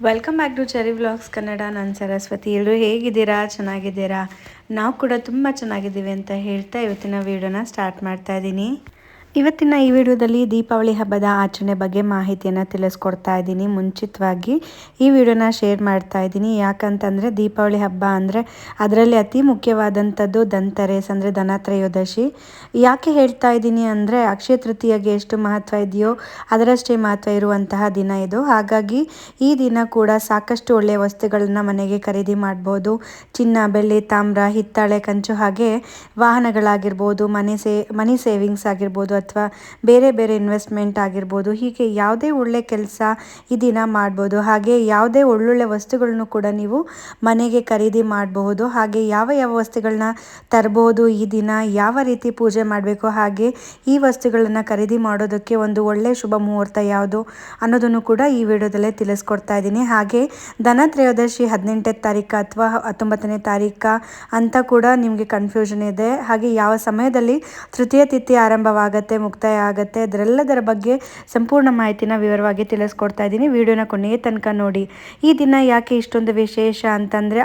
Welcome back to cherry vlogs Kannada ನಾನು ಸರಸ್ವತಿ. ಎಲ್ಲರೂ ಹೇಗಿದ್ದೀರಾ? ಚೆನ್ನಾಗಿದ್ದೀರಾ? ನಾವು ಕೂಡ ತುಂಬ ಚೆನ್ನಾಗಿದ್ದೀವಿ ಅಂತ ಹೇಳ್ತಾ ಇವತ್ತಿನ ವೀಡಿಯೋನ ಸ್ಟಾರ್ಟ್ ಮಾಡ್ತಾ ಇದ್ದೀನಿ ಇವತ್ತಿನ ಈ ವಿಡಿಯೋದಲ್ಲಿ ದೀಪಾವಳಿ ಹಬ್ಬದ ಆಚರಣೆ ಬಗ್ಗೆ ಮಾಹಿತಿಯನ್ನು ತಿಳಿಸ್ಕೊಡ್ತಾ ಇದ್ದೀನಿ. ಮುಂಚಿತವಾಗಿ ಈ ವಿಡಿಯೋನ ಶೇರ್ ಮಾಡ್ತಾ ಇದ್ದೀನಿ. ಯಾಕಂತಂದರೆ ದೀಪಾವಳಿ ಹಬ್ಬ ಅಂದರೆ ಅದರಲ್ಲಿ ಅತಿ ಮುಖ್ಯವಾದಂಥದ್ದು ದಂತರೇಸ್ ಅಂದರೆ ಧನತ್ರಯೋದಶಿ. ಯಾಕೆ ಹೇಳ್ತಾ ಇದ್ದೀನಿ ಅಂದರೆ ಅಕ್ಷಯ ತೃತೀಯಗೆ ಎಷ್ಟು ಮಹತ್ವ ಇದೆಯೋ ಅದರಷ್ಟೇ ಮಹತ್ವ ಇರುವಂತಹ ದಿನ ಇದು. ಹಾಗಾಗಿ ಈ ದಿನ ಕೂಡ ಸಾಕಷ್ಟು ಒಳ್ಳೆಯ ವಸ್ತುಗಳನ್ನು ಮನೆಗೆ ಖರೀದಿ ಮಾಡ್ಬೋದು. ಚಿನ್ನ, ಬೆಳ್ಳಿ, ತಾಮ್ರ, ಹಿತ್ತಾಳೆ, ಕಂಚು ಹಾಗೆ ವಾಹನಗಳಾಗಿರ್ಬೋದು, ಮನೆ ಸೇ, ಮನಿ ಸೇವಿಂಗ್ಸ್ ಆಗಿರ್ಬೋದು ಅಥವಾ ಬೇರೆ ಬೇರೆ ಇನ್ವೆಸ್ಟ್ಮೆಂಟ್ ಆಗಿರ್ಬೋದು, ಹೀಗೆ ಯಾವುದೇ ಒಳ್ಳೆ ಕೆಲಸ ಈ ದಿನ ಮಾಡ್ಬೋದು, ಹಾಗೆ ಯಾವುದೇ ಒಳ್ಳೊಳ್ಳೆ ವಸ್ತುಗಳನ್ನು ಕೂಡ ನೀವು ಮನೆಗೆ ಖರೀದಿ ಮಾಡಬಹುದು, ಹಾಗೆ ಯಾವ ಯಾವ ವಸ್ತುಗಳನ್ನ ತರಬಹುದು ಈ ದಿನ, ಯಾವ ರೀತಿ ಪೂಜೆ ಮಾಡಬೇಕು, ಹಾಗೆ ಈ ವಸ್ತುಗಳನ್ನು ಖರೀದಿ ಮಾಡೋದಕ್ಕೆ ಒಂದು ಒಳ್ಳೆ ಶುಭ ಮುಹೂರ್ತ ಯಾವುದು ಅನ್ನೋದನ್ನು ಕೂಡ ಈ ವಿಡಿಯೋದಲ್ಲೇ ತಿಳಿಸ್ಕೊಡ್ತಾ ಇದ್ದೀನಿ. ಹಾಗೆ ಧನತ್ರಯೋದಶಿ ಹದಿನೆಂಟನೇ ತಾರೀಕು ಅಥವಾ ಹತ್ತೊಂಬತ್ತನೇ ತಾರೀಕು ಅಂತ ಕೂಡ ನಿಮಗೆ ಕನ್ಫ್ಯೂಷನ್ ಇದೆ. ಹಾಗೆ ಯಾವ ಸಮಯದಲ್ಲಿ ತೃತೀಯ ತಿಥಿ ಆರಂಭವಾಗುತ್ತೆ ಮುಕ್ತಾಯ ಆಗುತ್ತೆ ಅದರೆಲ್ಲದರ ಬಗ್ಗೆ ಸಂಪೂರ್ಣ ಮಾಹಿತಿನ ವಿವರವಾಗಿ ತಿಳಿಸ್ಕೊಡ್ತಾ ಇದ್ದೀನಿ. ವಿಡಿಯೋನ ಕೊನೆಯ ತನಕ ನೋಡಿ. ಈ ದಿನ ಯಾಕೆ ಇಷ್ಟೊಂದು ವಿಶೇಷ ಅಂತಂದರೆ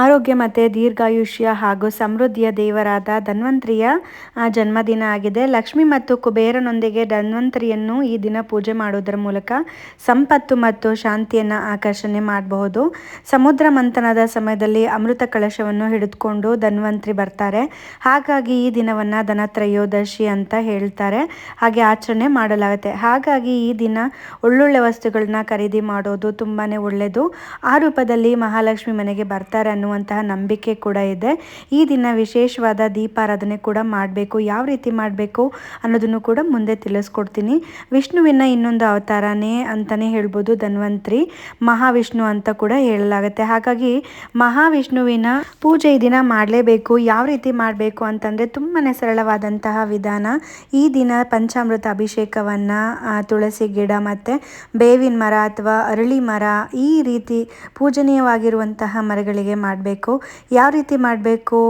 ಆರೋಗ್ಯ ಮತ್ತು ದೀರ್ಘಾಯುಷ್ಯ ಹಾಗೂ ಸಮೃದ್ಧಿಯ ದೇವರಾದ ಧನ್ವಂತ್ರಿಯ ಜನ್ಮದಿನ ಆಗಿದೆ. ಲಕ್ಷ್ಮಿ ಮತ್ತು ಕುಬೇರನೊಂದಿಗೆ ಧನ್ವಂತ್ರಿಯನ್ನು ಈ ದಿನ ಪೂಜೆ ಮಾಡುವುದರ ಮೂಲಕ ಸಂಪತ್ತು ಮತ್ತು ಶಾಂತಿಯನ್ನು ಆಕರ್ಷಣೆ ಮಾಡಬಹುದು. ಸಮುದ್ರ ಮಂಥನದ ಸಮಯದಲ್ಲಿ ಅಮೃತ ಕಳಶವನ್ನು ಹಿಡಿದುಕೊಂಡು ಧನ್ವಂತ್ರಿ ಬರ್ತಾರೆ. ಹಾಗಾಗಿ ಈ ದಿನವನ್ನು ಧನತ್ರಯೋದಶಿ ಅಂತ ಹೇಳ್ತಾರೆ. ಹಾಗೆ ಆಚರಣೆ ಮಾಡಲಾಗುತ್ತೆ. ಹಾಗಾಗಿ ಈ ದಿನ ಒಳ್ಳೊಳ್ಳೆ ವಸ್ತುಗಳನ್ನ ಖರೀದಿ ಮಾಡೋದು ತುಂಬಾ ಒಳ್ಳೆಯದು ಆ ರೂಪದಲ್ಲಿ ಮಹಾಲಕ್ಷ್ಮಿ ಮನೆಗೆ ಬರ್ತಾರೆ ಅನ್ನುವಂತಹ ನಂಬಿಕೆ ಕೂಡ ಇದೆ. ಈ ದಿನ ವಿಶೇಷವಾದ ದೀಪಾರಾಧನೆ ಕೂಡ ಮಾಡಬೇಕು. ಯಾವ ರೀತಿ ಮಾಡಬೇಕು ಅನ್ನೋದನ್ನು ಕೂಡ ಮುಂದೆ ತಿಳಿಸ್ಕೊಡ್ತೀನಿ. ವಿಷ್ಣುವಿನ ಇನ್ನೊಂದು ಅವತಾರನೇ ಅಂತಲೇ ಹೇಳ್ಬೋದು ಧನ್ವಂತ್ರಿ. ಮಹಾವಿಷ್ಣು ಅಂತ ಕೂಡ ಹೇಳಲಾಗುತ್ತೆ. ಹಾಗಾಗಿ ಮಹಾವಿಷ್ಣುವಿನ ಪೂಜೆ ಈ ದಿನ ಮಾಡಲೇಬೇಕು. ಯಾವ ರೀತಿ ಮಾಡಬೇಕು ಅಂತಂದರೆ ತುಂಬಾ ಸರಳವಾದಂತಹ ವಿಧಾನ. ಈ ದಿನ ಪಂಚಾಮೃತ ಅಭಿಷೇಕವನ್ನು ತುಳಸಿ ಗಿಡ ಮತ್ತು ಬೇವಿನ ಮರ ಅಥವಾ ಅರಳಿ ಮರ ಈ ರೀತಿ ಪೂಜನೀಯವಾಗಿರುವಂತಹ ಮರಗಳಿಗೆ ಮಾಡಬೇಕು. ಯಾವ ರೀತಿ ಮಾಡಬೇಕು?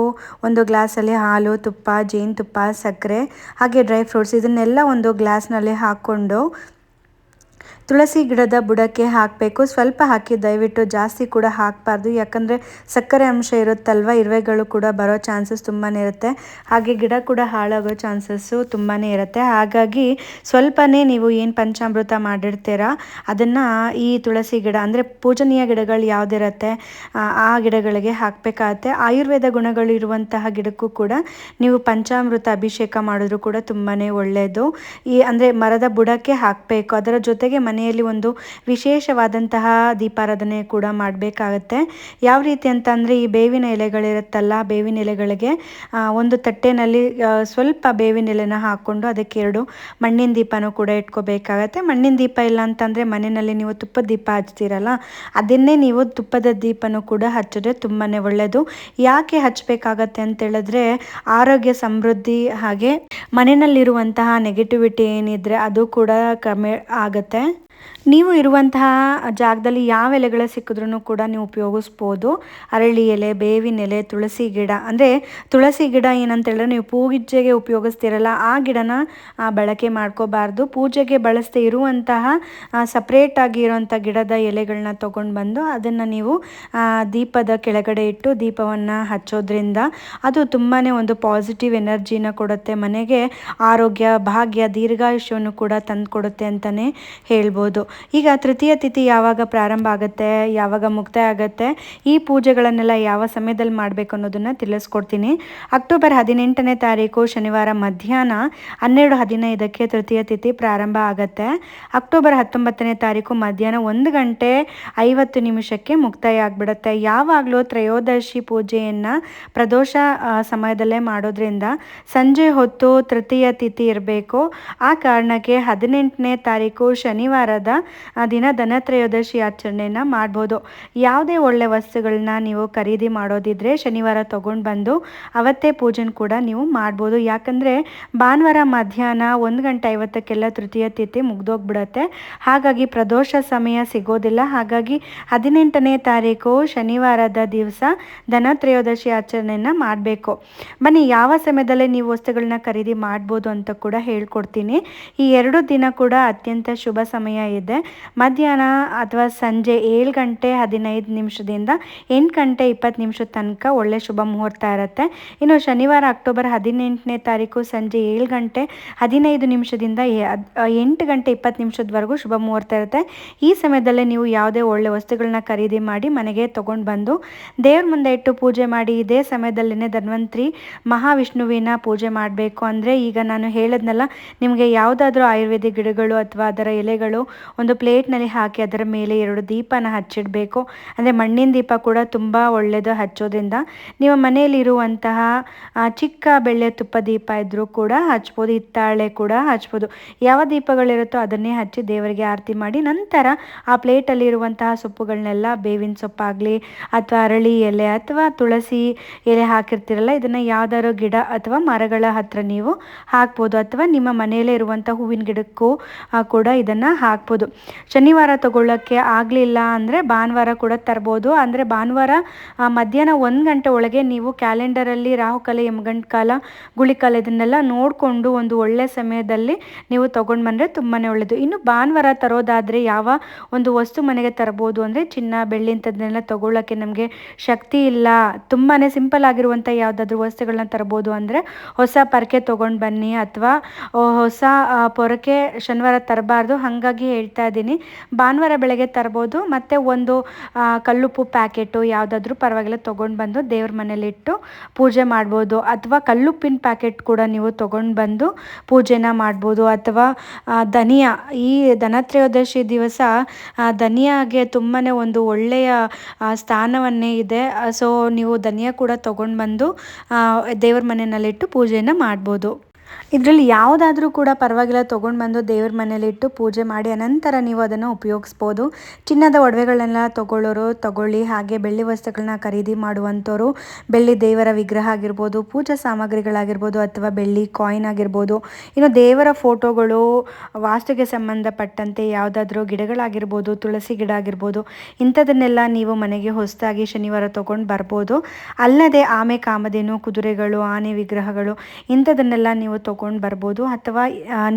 ಒಂದು ಗ್ಲಾಸಲ್ಲಿ ಹಾಲು, ತುಪ್ಪ ಜೇನುತುಪ್ಪ ಸಕ್ಕರೆ, ಹಾಗೆ ಡ್ರೈ ಫ್ರೂಟ್ಸ್ ಇದನ್ನೆಲ್ಲ ಒಂದು ಗ್ಲಾಸ್ನಲ್ಲಿ ಹಾಕ್ಕೊಂಡು ತುಳಸಿ ಗಿಡದ ಬುಡಕ್ಕೆ ಹಾಕಬೇಕು. ಸ್ವಲ್ಪ ಹಾಕಿ ದಯವಿಟ್ಟು ಜಾಸ್ತಿ ಕೂಡ ಹಾಕಬಾರ್ದು. ಯಾಕಂದರೆ ಸಕ್ಕರೆ ಅಂಶ ಇರುತ್ತಲ್ವ, ಇರುವೆಗಳು ಕೂಡ ಬರೋ ಚಾನ್ಸಸ್ ತುಂಬಾ ಇರುತ್ತೆ. ಹಾಗೆ ಗಿಡ ಕೂಡ ಹಾಳಾಗೋ ಚಾನ್ಸಸ್ಸು ತುಂಬಾ ಇರುತ್ತೆ. ಹಾಗಾಗಿ ಸ್ವಲ್ಪನೇ ನೀವು ಏನು ಪಂಚಾಮೃತ ಮಾಡಿರ್ತೀರ, ಅದನ್ನು ಈ ತುಳಸಿ ಗಿಡ, ಅಂದರೆ ಪೂಜನೀಯ ಗಿಡಗಳು ಯಾವುದಿರುತ್ತೆ, ಆ ಗಿಡಗಳಿಗೆ ಹಾಕಬೇಕಾಗತ್ತೆ. ಆಯುರ್ವೇದ ಗುಣಗಳು ಇರುವಂತಹ ಗಿಡಕ್ಕೂ ಕೂಡ ನೀವು ಪಂಚಾಮೃತ ಅಭಿಷೇಕ ಮಾಡಿದ್ರು ಕೂಡ ತುಂಬಾ ಒಳ್ಳೆಯದು ಈ, ಅಂದರೆ ಮರದ ಬುಡಕ್ಕೆ ಹಾಕಬೇಕು. ಅದರ ಜೊತೆಗೆ ಮನೆಯಲ್ಲಿ ಒಂದು ವಿಶೇಷವಾದಂತಹ ದೀಪಾರಾಧನೆ ಕೂಡ ಮಾಡಬೇಕಾಗತ್ತೆ. ಯಾವ ರೀತಿ ಅಂತ ಈ ಬೇವಿನ ಎಲೆಗಳಿರುತ್ತಲ್ಲ, ಬೇವಿನ ಎಲೆಗಳಿಗೆ ಒಂದು ತಟ್ಟೆನಲ್ಲಿ ಸ್ವಲ್ಪ ಬೇವಿನ ಎಲೆನ ಹಾಕ್ಕೊಂಡು ಅದಕ್ಕೆ ಎರಡು ಮಣ್ಣಿನ ದೀಪನೂ ಕೂಡ ಇಟ್ಕೋಬೇಕಾಗತ್ತೆ. ಮಣ್ಣಿನ ದೀಪ ಇಲ್ಲ ಅಂತಂದರೆ ಮನೆಯಲ್ಲಿ ನೀವು ತುಪ್ಪದ ದೀಪ ಹಚ್ತೀರಲ್ಲ, ಅದನ್ನೇ ನೀವು ತುಪ್ಪದ ದೀಪನೂ ಕೂಡ ಹಚ್ಚಿದ್ರೆ ತುಂಬಾ ಒಳ್ಳೆಯದು ಯಾಕೆ ಹಚ್ಚಬೇಕಾಗತ್ತೆ ಅಂತ ಹೇಳಿದ್ರೆ, ಆರೋಗ್ಯ ಸಮೃದ್ಧಿ ಹಾಗೆ ಮನೆಯಲ್ಲಿರುವಂತಹ ನೆಗೆಟಿವಿಟಿ ಏನಿದ್ರೆ ಅದು ಕೂಡ ಕಮ್ಮಿ ಆಗುತ್ತೆ. ನೀವು ಇರುವಂತಹ ಜಾಗದಲ್ಲಿ ಯಾವ ಎಲೆಗಳು ಸಿಕ್ಕಿದ್ರೂ ಕೂಡ ನೀವು ಉಪಯೋಗಿಸ್ಬೋದು. ಅರಳಿ ಎಲೆ, ಬೇವಿನ ಎಲೆ, ತುಳಸಿ ಗಿಡ. ಅಂದರೆ ತುಳಸಿ ಗಿಡ ಏನಂತ ಹೇಳಿದ್ರೆ ನೀವು ಪೂಜೆಗೆ ಉಪಯೋಗಿಸ್ತಿರಲ್ಲ, ಆ ಗಿಡನ ಬಳಕೆ ಮಾಡ್ಕೋಬಾರ್ದು. ಪೂಜೆಗೆ ಬಳಸದೆ ಇರುವಂತಹ ಸಪ್ರೇಟ್ ಇರುವಂಥ ಗಿಡದ ಎಲೆಗಳನ್ನ ತೊಗೊಂಡು ಬಂದು ಅದನ್ನು ನೀವು ದೀಪದ ಕೆಳಗಡೆ ಇಟ್ಟು ದೀಪವನ್ನು ಹಚ್ಚೋದ್ರಿಂದ ಅದು ತುಂಬಾ ಒಂದು ಪಾಸಿಟಿವ್ ಎನರ್ಜಿನ ಕೊಡುತ್ತೆ. ಮನೆಗೆ ಆರೋಗ್ಯ, ಭಾಗ್ಯ, ದೀರ್ಘಾಯುಷ್ಯವನ್ನು ಕೂಡ ತಂದು ಕೊಡುತ್ತೆ ಅಂತಲೇ ಹೇಳ್ಬೋದು. ಈಗ ತೃತೀಯ ತಿಥಿ ಯಾವಾಗ ಪ್ರಾರಂಭ ಆಗುತ್ತೆ, ಯಾವಾಗ ಮುಕ್ತಾಯ ಆಗುತ್ತೆ, ಈ ಪೂಜೆಗಳನ್ನೆಲ್ಲ ಯಾವ ಸಮಯದಲ್ಲಿ ಮಾಡಬೇಕು ಅನ್ನೋದನ್ನು ತಿಳಿಸ್ಕೊಡ್ತೀನಿ. ಅಕ್ಟೋಬರ್ ಹದಿನೆಂಟನೇ ತಾರೀಕು ಶನಿವಾರ ಮಧ್ಯಾಹ್ನ ಹನ್ನೆರಡು ಹದಿನೈದಕ್ಕೆ ತೃತೀಯ ತಿಥಿ ಪ್ರಾರಂಭ ಆಗುತ್ತೆ. ಅಕ್ಟೋಬರ್ ಹತ್ತೊಂಬತ್ತನೇ ತಾರೀಕು ಮಧ್ಯಾಹ್ನ ಒಂದು ಗಂಟೆ ಐವತ್ತು ನಿಮಿಷಕ್ಕೆ ಮುಕ್ತಾಯ ಆಗಿಬಿಡುತ್ತೆ ಯಾವಾಗಲೂ ತ್ರಯೋದಶಿ ಪೂಜೆಯನ್ನು ಪ್ರದೋಷ ಸಮಯದಲ್ಲೇ ಮಾಡೋದ್ರಿಂದ ಸಂಜೆ ಹೊತ್ತು ತೃತೀಯ ತಿಥಿ ಇರಬೇಕು. ಆ ಕಾರಣಕ್ಕೆ ಹದಿನೆಂಟನೇ ತಾರೀಕು ಶನಿವಾರದ ದಿನ ಧನತ್ರಯೋದಶಿ ಆಚರಣೆಯನ್ನು ಮಾಡ್ಬೋದು. ಯಾವುದೇ ಒಳ್ಳೆ ವಸ್ತುಗಳನ್ನ ನೀವು ಖರೀದಿ ಮಾಡೋದಿದ್ರೆ ಶನಿವಾರ ತೊಗೊಂಡು ಬಂದು ಅವತ್ತೇ ಪೂಜೆನ್ ಕೂಡ ನೀವು ಮಾಡ್ಬೋದು. ಯಾಕಂದ್ರೆ ಭಾನುವಾರ ಮಧ್ಯಾಹ್ನ ಒಂದು ಗಂಟೆ ಐವತ್ತಕ್ಕೆಲ್ಲ ತೃತೀಯ ತಿಥಿ ಮುಗ್ದೋಗ್ಬಿಡತ್ತೆ. ಹಾಗಾಗಿ ಪ್ರದೋಷ ಸಮಯ ಸಿಗೋದಿಲ್ಲ. ಹಾಗಾಗಿ ಹದಿನೆಂಟನೇ ತಾರೀಕು ಶನಿವಾರದ ದಿವಸ ಧನತ್ರಯೋದಶಿ ಆಚರಣೆಯನ್ನು ಮಾಡಬೇಕು. ಬನ್ನಿ, ಯಾವ ಸಮಯದಲ್ಲೇ ನೀವು ವಸ್ತುಗಳನ್ನ ಖರೀದಿ ಮಾಡ್ಬೋದು ಅಂತ ಕೂಡ ಹೇಳ್ಕೊಡ್ತೀನಿ. ಈ ಎರಡು ದಿನ ಕೂಡ ಅತ್ಯಂತ ಶುಭ ಸಮಯ ಇದೆ. ಮಧ್ಯಾಹ್ನ ಅಥವಾ ಸಂಜೆ ಏಳು ಗಂಟೆ ಹದಿನೈದು ನಿಮಿಷದಿಂದ ಎಂಟು ಗಂಟೆ ಇಪ್ಪತ್ತು ನಿಮಿಷದ ತನಕ ಒಳ್ಳೆ ಶುಭ ಮುಹೂರ್ತ ಇರುತ್ತೆ. ಇನ್ನು ಶನಿವಾರ ಅಕ್ಟೋಬರ್ ಹದಿನೆಂಟನೇ ತಾರೀಕು ಸಂಜೆ ಏಳು ಗಂಟೆ ಹದಿನೈದು ನಿಮಿಷದಿಂದ ಎಂಟು ಗಂಟೆ ಇಪ್ಪತ್ತು ನಿಮಿಷದವರೆಗೂ ಶುಭ ಮುಹೂರ್ತ ಇರುತ್ತೆ. ಈ ಸಮಯದಲ್ಲೇ ನೀವು ಯಾವುದೇ ಒಳ್ಳೆ ವಸ್ತುಗಳನ್ನ ಖರೀದಿ ಮಾಡಿ ಮನೆಗೆ ತೊಗೊಂಡು ಬಂದು ದೇವ್ರ ಮುಂದೆ ಇಟ್ಟು ಪೂಜೆ ಮಾಡಿ, ಇದೇ ಸಮಯದಲ್ಲೇ ಧನ್ವಂತ್ರಿ ಮಹಾವಿಷ್ಣುವಿನ ಪೂಜೆ ಮಾಡಬೇಕು. ಅಂದರೆ ಈಗ ನಾನು ಹೇಳದ್ನಲ್ಲ, ನಿಮಗೆ ಯಾವುದಾದ್ರೂ ಆಯುರ್ವೇದಿಕ್ ಗಿಡಗಳು ಅಥವಾ ಅದರ ಎಲೆಗಳು ಒಂದು ಪ್ಲೇಟ್ನಲ್ಲಿ ಹಾಕಿ ಅದರ ಮೇಲೆ ಎರಡು ದೀಪನ ಹಚ್ಚಿಡಬೇಕು. ಅಂದರೆ ಮಣ್ಣಿನ ದೀಪ ಕೂಡ ತುಂಬ ಒಳ್ಳೆಯದು ಹಚ್ಚೋದ್ರಿಂದ ನಿಮ್ಮ ಮನೆಯಲ್ಲಿರುವಂತಹ ಚಿಕ್ಕ ಬೆಳ್ಳೆ ತುಪ್ಪ ದೀಪ ಇದ್ದರೂ ಕೂಡ ಹಚ್ಬೋದು, ಹಿತ್ತಾಳೆ ಕೂಡ ಹಚ್ಬೋದು. ಯಾವ ದೀಪಗಳಿರುತ್ತೋ ಅದನ್ನೇ ಹಚ್ಚಿ ದೇವರಿಗೆ ಆರತಿ ಮಾಡಿ ನಂತರ ಆ ಪ್ಲೇಟಲ್ಲಿರುವಂತಹ ಸೊಪ್ಪುಗಳನ್ನೆಲ್ಲ ಬೇವಿನ ಸೊಪ್ಪಾಗಲಿ ಅಥವಾ ಅರಳಿ ಎಲೆ ಅಥವಾ ತುಳಸಿ ಎಲೆ ಹಾಕಿರ್ತೀರಲ್ಲ, ಇದನ್ನು ಯಾವ್ದಾದ್ರು ಗಿಡ ಅಥವಾ ಮರಗಳ ಹತ್ರ ನೀವು ಹಾಕ್ಬೋದು. ಅಥವಾ ನಿಮ್ಮ ಮನೆಯಲ್ಲೇ ಇರುವಂಥ ಹೂವಿನ ಗಿಡಕ್ಕೂ ಕೂಡ ಇದನ್ನು ಹಾಕ್ಬೋದು. ಶನಿವಾರ ತಗೊಳ್ಳೋಕ್ಕೆ ಆಗಲಿಲ್ಲ ಅಂದರೆ ಭಾನುವಾರ ಕೂಡ ತರ್ಬೋದು. ಅಂದರೆ ಭಾನುವಾರ ಮಧ್ಯಾಹ್ನ ಒಂದು ಗಂಟೆ ಒಳಗೆ ನೀವು ಕ್ಯಾಲೆಂಡರಲ್ಲಿ ರಾಹುಕಾಲ ಯಮಗಂಟ್ ಕಾಲ ಗುಳಿಕಾಲ ಇದನ್ನೆಲ್ಲ ನೋಡಿಕೊಂಡು ಒಂದು ಒಳ್ಳೆಯ ಸಮಯದಲ್ಲಿ ನೀವು ತೊಗೊಂಡು ಬಂದರೆ ತುಂಬಾ ಒಳ್ಳೆಯದು ಇನ್ನು ಭಾನುವಾರ ತರೋದಾದರೆ ಯಾವ ಒಂದು ವಸ್ತು ಮನೆಗೆ ತರ್ಬೋದು ಅಂದರೆ ಚಿನ್ನ, ಬೆಳ್ಳಿ ಇಂಥದ್ದನ್ನೆಲ್ಲ ತೊಗೊಳ್ಳೋಕ್ಕೆ ನಮಗೆ ಶಕ್ತಿ ಇಲ್ಲ. ತುಂಬಾ ಸಿಂಪಲ್ ಆಗಿರುವಂಥ ಯಾವುದಾದ್ರೂ ವಸ್ತುಗಳನ್ನ ತರ್ಬೋದು ಅಂದರೆ ಹೊಸ ಪರಕೆ ತೊಗೊಂಡು ಬನ್ನಿ ಅಥವಾ ಹೊಸ ಪೊರಕೆ ಶನಿವಾರ ತರಬಾರ್ದು. ಹಾಗಾಗಿ ಹೇಳ್ತಾ ಇದ್ದೀನಿ. ಭಾನುವಾರ ಬೆಳಗ್ಗೆ ತರ್ಬೋದು, ಮತ್ತು ಒಂದು ಕಲ್ಲುಪ್ಪು ಪ್ಯಾಕೆಟು ಯಾವುದಾದ್ರೂ ಪರವಾಗಿಲ್ಲ ತೊಗೊಂಡು ಬಂದು ದೇವ್ರ ಮನೇಲಿಟ್ಟು ಪೂಜೆ ಮಾಡ್ಬೋದು. ಅಥವಾ ಕಲ್ಲುಪ್ಪಿನ ಪ್ಯಾಕೆಟ್ ಕೂಡ ನೀವು ತೊಗೊಂಡು ಬಂದು ಪೂಜೆನ ಮಾಡ್ಬೋದು. ಅಥವಾ ಧನಿಯಾ, ಈ ಧನತ್ರಯೋದಶಿ ದಿವಸ ಧನಿಯಾಗೆ ತುಂಬಾ ಒಂದು ಒಳ್ಳೆಯ ಸ್ಥಾನವನ್ನೇ ಇದೆ. ಸೊ, ನೀವು ಧನಿಯಾ ಕೂಡ ತೊಗೊಂಡು ಬಂದು ದೇವ್ರ ಮನೆಯಲ್ಲಿಟ್ಟು ಪೂಜೆಯನ್ನು ಮಾಡ್ಬೋದು. ಇದರಲ್ಲಿ ಯಾವುದಾದ್ರೂ ಕೂಡ ಪರವಾಗಿಲ್ಲ, ತೊಗೊಂಡು ಬಂದು ದೇವ್ರ ಮನೇಲಿಟ್ಟು ಪೂಜೆ ಮಾಡಿ, ಅನಂತರ ನೀವು ಅದನ್ನು ಉಪಯೋಗಿಸ್ಬೋದು. ಚಿನ್ನದ ಒಡವೆಗಳನ್ನೆಲ್ಲ ತೊಗೊಳ್ಳೋರು ತಗೊಳ್ಳಿ, ಹಾಗೆ ಬೆಳ್ಳಿ ವಸ್ತುಗಳನ್ನ ಖರೀದಿ ಮಾಡುವಂಥವ್ರು, ಬೆಳ್ಳಿ ದೇವರ ವಿಗ್ರಹ ಆಗಿರ್ಬೋದು, ಪೂಜಾ ಸಾಮಗ್ರಿಗಳಾಗಿರ್ಬೋದು ಅಥವಾ ಬೆಳ್ಳಿ ಕಾಯಿನ್ ಆಗಿರ್ಬೋದು, ಇನ್ನು ದೇವರ ಫೋಟೋಗಳು, ವಾಸ್ತುಗೆ ಸಂಬಂಧಪಟ್ಟಂತೆ ಯಾವುದಾದ್ರೂ ಗಿಡಗಳಾಗಿರ್ಬೋದು, ತುಳಸಿ ಗಿಡ ಆಗಿರ್ಬೋದು, ಇಂಥದನ್ನೆಲ್ಲ ನೀವು ಮನೆಗೆ ಹೊಸದಾಗಿ ಶನಿವಾರ ತೊಗೊಂಡು ಬರ್ಬೋದು. ಅಲ್ಲದೆ ಆಮೆ, ಕಾಮಧೇನು, ಕುದುರೆಗಳು, ಆನೆ ವಿಗ್ರಹಗಳು, ಇಂಥದನ್ನೆಲ್ಲ ನೀವು ತೊಗೊಂಡು ಬರ್ಬೋದು ಅಥವಾ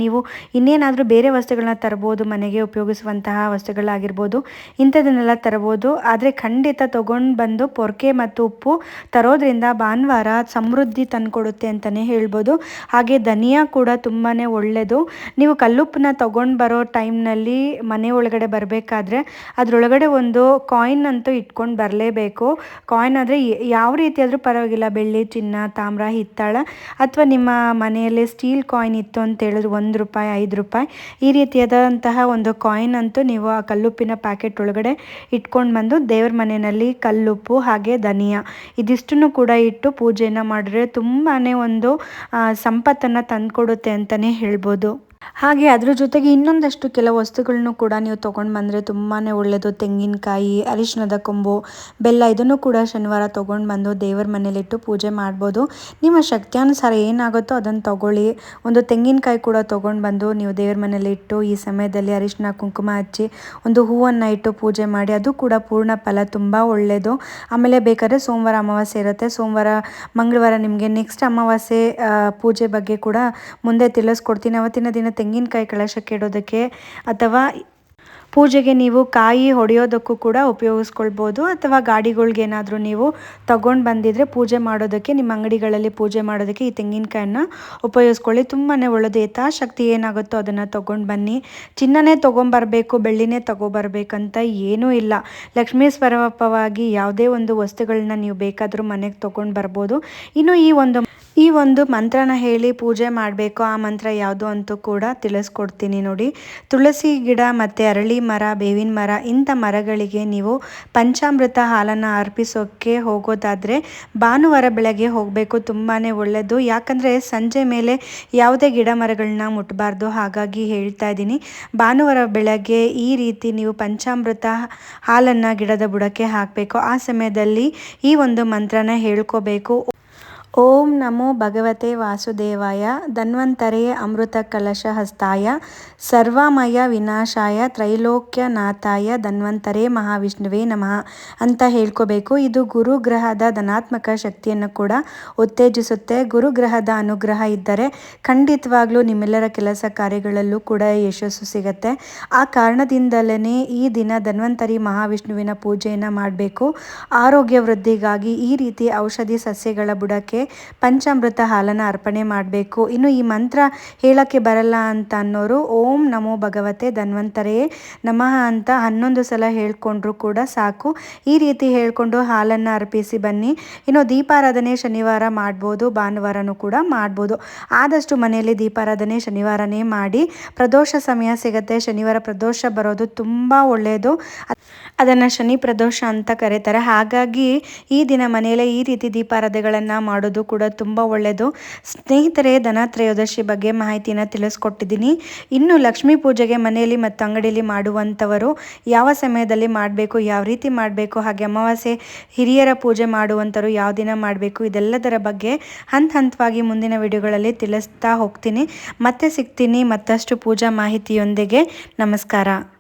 ನೀವು ಇನ್ನೇನಾದರೂ ಬೇರೆ ವಸ್ತುಗಳನ್ನ ತರ್ಬೋದು, ಮನೆಗೆ ಉಪಯೋಗಿಸುವಂತಹ ವಸ್ತುಗಳಾಗಿರ್ಬೋದು, ಇಂಥದನ್ನೆಲ್ಲ ತರ್ಬೋದು. ಆದರೆ ಖಂಡಿತ ತೊಗೊಂಡು ಬಂದು ಪೊರ್ಕೆ ಮತ್ತು ಉಪ್ಪು ತರೋದ್ರಿಂದ ಭಾನುವಾರ ಸಮೃದ್ಧಿ ತಂದುಕೊಡುತ್ತೆ ಅಂತಲೇ ಹೇಳ್ಬೋದು. ಹಾಗೆ ಧನಿಯಾ ಕೂಡ ತುಂಬಾ ಒಳ್ಳೆಯದು ನೀವು ಕಲ್ಲುಪ್ಪನ್ನ ತೊಗೊಂಡು ಬರೋ ಟೈಮ್ನಲ್ಲಿ ಮನೆ ಒಳಗಡೆ ಬರಬೇಕಾದ್ರೆ ಅದರೊಳಗಡೆ ಒಂದು ಕಾಯಿನ್ ಅಂತೂ ಇಟ್ಕೊಂಡು ಬರಲೇಬೇಕು. ಕಾಯಿನ್ ಆದರೆ ಯಾವ ರೀತಿಯಾದರೂ ಪರವಾಗಿಲ್ಲ. ಬೆಳ್ಳಿ, ಚಿನ್ನ, ತಾಮ್ರ, ಹಿತ್ತಾಳ ಅಥವಾ ನಿಮ್ಮ ಮನೆಯಲ್ಲಿ ಸ್ಟೀಲ್ ಕಾಯಿನ್ ಇತ್ತು ಅಂತ ಹೇಳಿದ್ರು ಒಂದು ರೂಪಾಯಿ, ಐದು ರೂಪಾಯಿ. ಈ ರೀತಿಯಾದಂತಹ ಒಂದು ಕಾಯಿನ್ ಅಂತೂ ನೀವು ಆ ಕಲ್ಲುಪ್ಪಿನ ಪ್ಯಾಕೆಟ್ ಒಳಗಡೆ ಇಟ್ಕೊಂಡು ಬಂದು ದೇವ್ರ ಮನೆಯಲ್ಲಿ ಕಲ್ಲುಪ್ಪು ಹಾಗೆ ಧನಿಯಾ ಇದಿಷ್ಟನ್ನು ಕೂಡ ಇಟ್ಟು ಪೂಜೆಯನ್ನು ಮಾಡಿದ್ರೆ ತುಂಬಾ ಒಂದು ಸಂಪತ್ತನ್ನು ತಂದುಕೊಡುತ್ತೆ ಅಂತಲೇ ಹೇಳ್ಬೋದು. ಹಾಗೆ ಅದ್ರ ಜೊತೆಗೆ ಇನ್ನೊಂದಷ್ಟು ಕೆಲವು ವಸ್ತುಗಳನ್ನು ಕೂಡ ನೀವು ತೊಗೊಂಡು ಬಂದರೆ ತುಂಬಾ ಒಳ್ಳೆಯದು ತೆಂಗಿನಕಾಯಿ, ಅರಿಶಿಣದ ಕೊಂಬು, ಬೆಲ್ಲ ಇದನ್ನು ಕೂಡ ಶನಿವಾರ ತೊಗೊಂಡು ಬಂದು ದೇವರ ಮನೇಲಿಟ್ಟು ಪೂಜೆ ಮಾಡ್ಬೋದು. ನಿಮ್ಮ ಶಕ್ತಿಯಾನುಸಾರ ಏನಾಗುತ್ತೋ ಅದನ್ನು ತೊಗೊಳ್ಳಿ. ಒಂದು ತೆಂಗಿನಕಾಯಿ ಕೂಡ ತೊಗೊಂಡು ಬಂದು ನೀವು ದೇವ್ರ ಮನೇಲಿ ಇಟ್ಟು ಈ ಸಮಯದಲ್ಲಿ ಅರಿಶಿನ ಕುಂಕುಮ ಹಚ್ಚಿ ಒಂದು ಹೂವನ್ನು ಇಟ್ಟು ಪೂಜೆ ಮಾಡಿ, ಅದು ಕೂಡ ಪೂರ್ಣ ಫಲ, ತುಂಬ ಒಳ್ಳೆಯದು ಆಮೇಲೆ ಬೇಕಾದ್ರೆ ಸೋಮವಾರ ಅಮಾವಾಸ್ಯೆ ಇರುತ್ತೆ. ಸೋಮವಾರ, ಮಂಗಳವಾರ ನಿಮಗೆ ನೆಕ್ಸ್ಟ್ ಅಮಾವಾಸ್ಯೆ ಪೂಜೆ ಬಗ್ಗೆ ಕೂಡ ಮುಂದೆ ತಿಳಿಸ್ಕೊಡ್ತೀನಿ. ಅವತ್ತಿನ ದಿನ ತೆಂಗಿನಕಾಯಿ ಕಳಶಕ್ಕೆ ಇಡೋದಕ್ಕೆ ಅಥವಾ ಪೂಜೆಗೆ ನೀವು ಕಾಯಿ ಹೊಡೆಯೋದಕ್ಕೂ ಕೂಡ ಉಪಯೋಗಿಸ್ಕೊಳ್ಬೋದು. ಅಥವಾ ಗಾಡಿಗಳ್ಗೇನಾದರೂ ನೀವು ತಗೊಂಡು ಬಂದಿದ್ರೆ ಪೂಜೆ ಮಾಡೋದಕ್ಕೆ, ನಿಮ್ಮ ಅಂಗಡಿಗಳಲ್ಲಿ ಪೂಜೆ ಮಾಡೋದಕ್ಕೆ ಈ ತೆಂಗಿನಕಾಯನ್ನು ಉಪಯೋಗಿಸ್ಕೊಳ್ಳಿ. ತುಂಬಾ ಒಳ್ಳೆಯದು ಯಥಾಶಕ್ತಿ ಏನಾಗುತ್ತೋ ಅದನ್ನು ತೊಗೊಂಡು ಬನ್ನಿ. ಚಿನ್ನನೇ ತೊಗೊಂಬರ್ಬೇಕು, ಬೆಳ್ಳಿನೇ ತೊಗೊಬರ್ಬೇಕಂತ ಏನೂ ಇಲ್ಲ. ಲಕ್ಷ್ಮೀ ಸ್ವರೂಪವಾಗಿ ಯಾವುದೇ ಒಂದು ವಸ್ತುಗಳನ್ನ ನೀವು ಬೇಕಾದರೂ ಮನೆಗೆ ತೊಗೊಂಡು ಬರ್ಬೋದು. ಇನ್ನು ಈ ಒಂದು ಈ ಒಂದು ಮಂತ್ರನ ಹೇಳಿ ಪೂಜೆ ಮಾಡಬೇಕು. ಆ ಮಂತ್ರ ಯಾವುದು ಅಂತೂ ಕೂಡ ತಿಳಿಸ್ಕೊಡ್ತೀನಿ ನೋಡಿ. ತುಳಸಿ ಗಿಡ ಮತ್ತು ಅರಳಿ ಮರ, ಬೇವಿನ ಮರ, ಇಂಥ ಮರಗಳಿಗೆ ನೀವು ಪಂಚಾಮೃತ ಹಾಲನ್ನು ಅರ್ಪಿಸೋಕ್ಕೆ ಹೋಗೋದಾದರೆ ಭಾನುವಾರ ಬೆಳಗ್ಗೆ ಹೋಗಬೇಕು. ತುಂಬಾ ಒಳ್ಳೆಯದು ಯಾಕಂದರೆ ಸಂಜೆ ಮೇಲೆ ಯಾವುದೇ ಗಿಡ ಮರಗಳನ್ನ ಮುಟ್ಟಬಾರ್ದು ಹಾಗಾಗಿ ಹೇಳ್ತಾ ಇದ್ದೀನಿ. ಭಾನುವಾರ ಬೆಳಗ್ಗೆ ಈ ರೀತಿ ನೀವು ಪಂಚಾಮೃತ ಹಾಲನ್ನು ಗಿಡದ ಬುಡಕ್ಕೆ ಹಾಕಬೇಕು. ಆ ಸಮಯದಲ್ಲಿ ಈ ಒಂದು ಮಂತ್ರನ ಹೇಳ್ಕೋಬೇಕು. ಓಂ ನಮೋ ಭಗವತೆ ವಾಸುದೇವಾಯ, ಧನ್ವಂತರೇ ಅಮೃತ ಕಲಶ ಹಸ್ತಾಯ ಸರ್ವಮಯ ವಿನಾಶಾಯ, ತ್ರೈಲೋಕ್ಯನಾಥಾಯ, ಧನ್ವಂತರೇ ಮಹಾವಿಷ್ಣುವೇ ನಮಃ ಅಂತ ಹೇಳ್ಕೋಬೇಕು. ಇದು ಗುರುಗ್ರಹದ ಧನಾತ್ಮಕ ಶಕ್ತಿಯನ್ನು ಕೂಡ ಉತ್ತೇಜಿಸುತ್ತೆ. ಗುರುಗ್ರಹದ ಅನುಗ್ರಹ ಇದ್ದರೆ ಖಂಡಿತವಾಗ್ಲೂ ನಿಮ್ಮೆಲ್ಲರ ಕೆಲಸ ಕಾರ್ಯಗಳಲ್ಲೂ ಕೂಡ ಯಶಸ್ಸು ಸಿಗತ್ತೆ. ಆ ಕಾರಣದಿಂದಲೇ ಈ ದಿನ ಧನ್ವಂತರಿ ಮಹಾವಿಷ್ಣುವಿನ ಪೂಜೆಯನ್ನು ಮಾಡಬೇಕು. ಆರೋಗ್ಯ ವೃದ್ಧಿಗಾಗಿ ಈ ರೀತಿ ಔಷಧಿ ಸಸ್ಯಗಳ ಬುಡಕ್ಕೆ ಪಂಚಾಮೃತ ಹಾಲನ್ನು ಅರ್ಪಣೆ ಮಾಡಬೇಕು. ಇನ್ನು ಈ ಮಂತ್ರ ಹೇಳೋಕ್ಕೆ ಬರಲ್ಲ ಅಂತ ಅನ್ನೋರು ಓಂ ನಮೋ ಭಗವತೆ ಧನ್ವಂತರೇ ನಮಃ ಅಂತ ಹನ್ನೊಂದು ಸಲ ಹೇಳ್ಕೊಂಡ್ರು ಕೂಡ ಸಾಕು. ಈ ರೀತಿ ಹೇಳ್ಕೊಂಡು ಹಾಲನ್ನು ಅರ್ಪಿಸಿ ಬನ್ನಿ. ಇನ್ನು ದೀಪಾರಾಧನೆ ಶನಿವಾರ ಮಾಡ್ಬೋದು, ಭಾನುವಾರನೂ ಕೂಡ ಮಾಡ್ಬೋದು. ಆದಷ್ಟು ಮನೆಯಲ್ಲಿ ದೀಪಾರಾಧನೆ ಶನಿವಾರನೇ ಮಾಡಿ. ಪ್ರದೋಷ ಸಮಯ ಸಿಗುತ್ತೆ, ಶನಿವಾರ ಪ್ರದೋಷ ಬರೋದು ತುಂಬ ಒಳ್ಳೆಯದು ಅದನ್ನು ಶನಿ ಪ್ರದೋಷ ಅಂತ ಕರೀತಾರೆ. ಹಾಗಾಗಿ ಈ ದಿನ ಮನೆಯಲ್ಲೇ ಈ ರೀತಿ ದೀಪಾರಾಧೆಗಳನ್ನು ಮಾಡೋದು ಕೂಡ ತುಂಬ ಒಳ್ಳೆಯದು ಸ್ನೇಹಿತರೆ, ಧನತ್ರಯೋದಶಿ ಬಗ್ಗೆ ಮಾಹಿತಿನ ತಿಳಿಸ್ಕೊಟ್ಟಿದ್ದೀನಿ. ಇನ್ನು ಲಕ್ಷ್ಮೀ ಪೂಜೆಗೆ ಮನೆಯಲ್ಲಿ ಮತ್ತು ಅಂಗಡಿಯಲ್ಲಿ ಮಾಡುವಂಥವರು ಯಾವ ಸಮಯದಲ್ಲಿ ಮಾಡಬೇಕು, ಯಾವ ರೀತಿ ಮಾಡಬೇಕು, ಹಾಗೆ ಅಮಾವಾಸ್ಯೆ ಹಿರಿಯರ ಪೂಜೆ ಮಾಡುವಂಥವ್ರು ಯಾವ ದಿನ ಮಾಡಬೇಕು, ಇದೆಲ್ಲದರ ಬಗ್ಗೆ ಹಂತ ಹಂತವಾಗಿ ಮುಂದಿನ ವಿಡಿಯೋಗಳಲ್ಲಿ ತಿಳಿಸ್ತಾ ಹೋಗ್ತೀನಿ. ಮತ್ತೆ ಸಿಗ್ತೀನಿ ಮತ್ತಷ್ಟು ಪೂಜಾ ಮಾಹಿತಿಯೊಂದಿಗೆ. ನಮಸ್ಕಾರ.